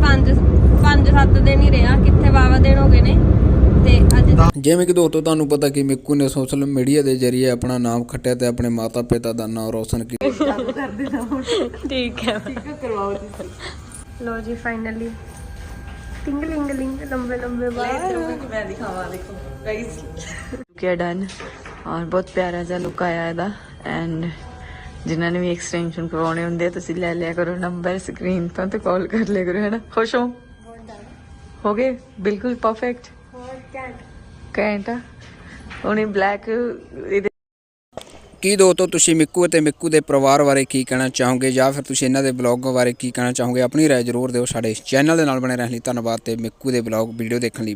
ਸਿਰਫ ਮੈਂ ਹਜੇ 5 5-7 ਦਿਨ ਹੀ ਰਿਹਾ ਕਿੱਥੇ ਵਾਵਾ ਦਿਨ ਹੋ ਗਏ ਨੇ। ਤੇ ਅੱਜ ਜਿਵੇਂ ਕਿ ਦੋਸਤੋ ਤੁਹਾਨੂੰ ਪਤਾ ਕਿ ਮਿੱਕੂ ਨੇ ਸੋਸ਼ਲ ਮੀਡੀਆ ਦੇ ਜ਼ਰੀਏ ਆਪਣਾ ਨਾਮ ਖੱਟਿਆ ਤੇ ਆਪਣੇ ਮਾਤਾ ਪਿਤਾ ਦਾ ਨਾਮ ਰੋਸ਼ਨ ਕੀਤਾ। ਠੀਕ ਹੈ। ਠੀਕ ਕਰਵਾਓ ਤੁਸੀਂ। ਲੋ ਜੀ ਫਾਈਨਲੀ ਟਿੰਗ ਲਿੰਗ ਲਿੰਗ ਲੰਬੇ ਲੰਬੇ ਬਾਲ ਮੈਂ ਦਿਖਾਵਾਂ ਦੇਖੋ। ਗਾਇਸ ਕਿਆ ਡਨ ਔਰ ਬਹੁਤ ਪਿਆਰਾ ਜਿਹਾ ਲੁੱਕ ਆਇਆ ਇਹਦਾ। ਐਂਡ ਜਿਨ੍ਹਾਂ ਨੇ ਵੀ ਐਕਸਟੈਂਸ਼ਨ ਕਰਵਾਉਣੇ ਹੁੰਦੇ ਆ ਤੁਸੀਂ ਲੈ ਲਿਆ ਕਰੋ ਨੰਬਰ ਸਕਰੀਨ ਤੋਂ ਤੇ ਕਾਲ ਕਰ ਲਿਆ ਕਰੋ ਹੈ ਨਾ ਖੁਸ਼ ਹੋ? ਹੋ ਗਏ? ਬਿਲਕੁਲ ਪਰਫੈਕਟ ਕੈਂਟ ਉਹਨੇ ਬਲੈਕ ਇਹਦੇ ਕੀ ਦੋਸਤੋ ਤੁਸੀਂ ਮਿੱਕੂ ਅਤੇ ਮਿੱਕੂ ਦੇ ਪਰਿਵਾਰ ਬਾਰੇ ਕੀ ਕਹਿਣਾ ਚਾਹੋਗੇ? ਜਾਂ ਫਿਰ ਤੁਸੀਂ ਇਹਨਾਂ ਦੇ ਬਲੌਗ ਬਾਰੇ ਕੀ ਕਹਿਣਾ ਚਾਹੋਗੇ? ਆਪਣੀ ਰਾਏ ਜ਼ਰੂਰ ਦਿਓ ਸਾਡੇ ਚੈਨਲ ਦੇ ਨਾਲ ਬਣੇ ਰਹਿਣ ਲਈ। ਧੰਨਵਾਦ ਤੇ ਮਿੱਕੂ ਦੇ ਬਲੌਗ ਵੀਡੀਓ ਦੇਖਣ ਲਈ।